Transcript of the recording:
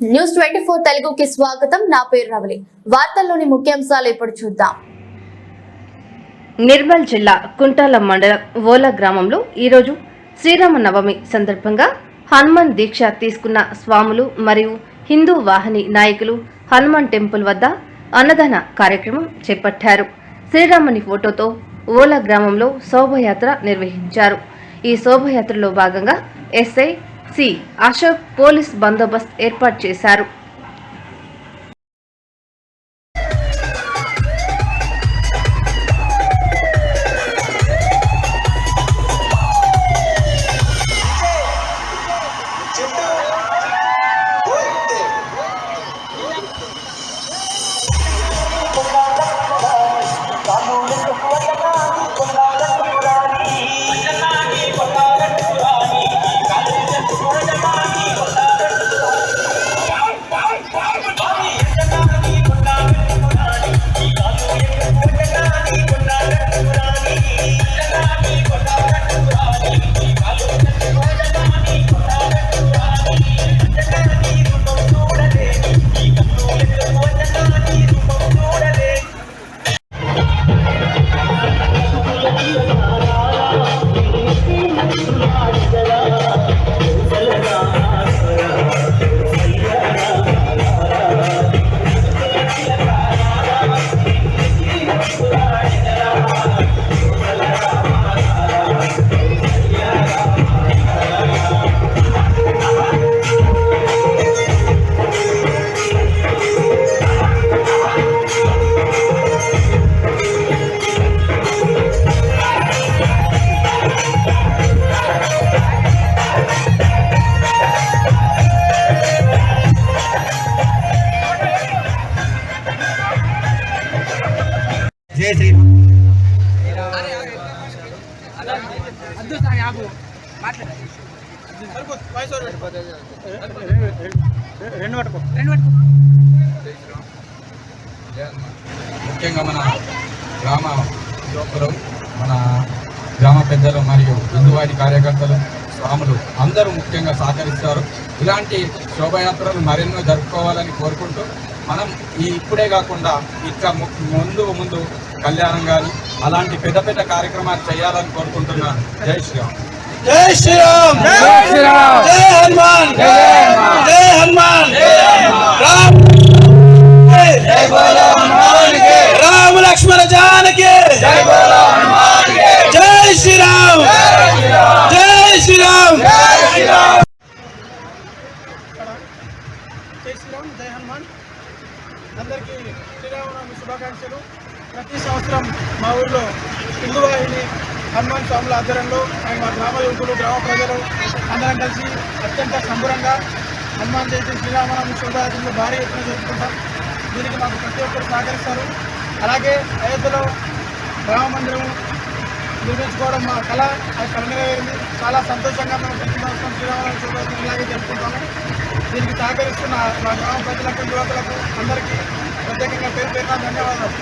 News twenty four తెలుగుకి స్వాగతం. నా పేరు రవలి. వార్తల్లోని ముఖ్యాంశాలు ఇప్పుడు చూద్దాం. నిర్మల్ జిల్లా కుంటాల మండలం ఓల గ్రామంలో ఈరోజు శ్రీరామ నవమి సందర్భంగా హనుమాన్ దీక్ష తీసుకున్న స్వాములు మరియు హిందూ వాహిని నాయకులు హనుమాన్ టెంపుల్ వద్ద అన్నదాన కార్యక్రమం చేపట్టారు. శ్రీరాముని ఫోటోతో ఓల గ్రామంలో శోభయాత్ర నిర్వహించారు. ఈ శోభయాత్రలో భాగంగా ఎస్ఐ సి. అశోక్ పోలీస్ బందోబస్తు ఏర్పాటు చేశారు. జై శ్రీరామ్ రెండు పట్టుకో రెండు పట్టుకో ముఖ్యంగా మన గ్రామ యువకులు మన గ్రామ పెద్దలు మరియు హిందువాది కార్యకర్తలు స్వాములు అందరూ ముఖ్యంగా సహకరిస్తారు. ఇలాంటి శోభయాత్రలు మరెన్నో జరుపుకోవాలని కోరుకుంటూ మనం ఈ ఇప్పుడే కాకుండా ఇంకా ముందు ముందు కళ్యాణం కానీ అలాంటి పెద్ద పెద్ద కార్యక్రమాలు చేయాలని కోరుకుంటున్నాను జై శ్రీరామ్. జై శ్రీరామ్! జై శ్రీరామ్! జై హనుమాన్! జై హనుమాన్! రామ్! లక్ష్మణ జానకి! జై బోలో హనుమాన్ జై శ్రీరామ్! జై శ్రీరామ్! జై శ్రీరామ్! జై శ్రీరామ్! జై హనుమాన్! అందరికీ శ్రీరామనవమి శుభాకాంక్షలు. ప్రతి సంవత్సరం మా ఊరిలో హిందువాహిని హనుమాన్ స్వాముల ఆధ్వర్యంలో మరియు మా గ్రామ యువకులు గ్రామ ప్రజలు అందరం కలిసి అత్యంత సంబరంగా హనుమాన్ జయంతి శ్రీరామనవమి శుభాకాంక్షలు భారీ ఎత్తున జరుపుకుంటాం. దీనికి మాకు ప్రతి ఒక్కరు సహకరిస్తారు. అలాగే అయోధ్యలో రామ మందిరం నిర్మించుకోవడం మా కళ. అది కళ నెరవేరింది. చాలా సంతోషంగా మేము ప్రతి సంవత్సరం శ్రీరామనవమి శుభాకాంక్షలు ఇలాగే జరుపుకుంటాము. దీనికి సహకరిస్తున్న మా గ్రామ ప్రజలకు యువతలకు అందరికీ ప్రత్యేకంగా పేరు పేరున ధన్యవాదాలు.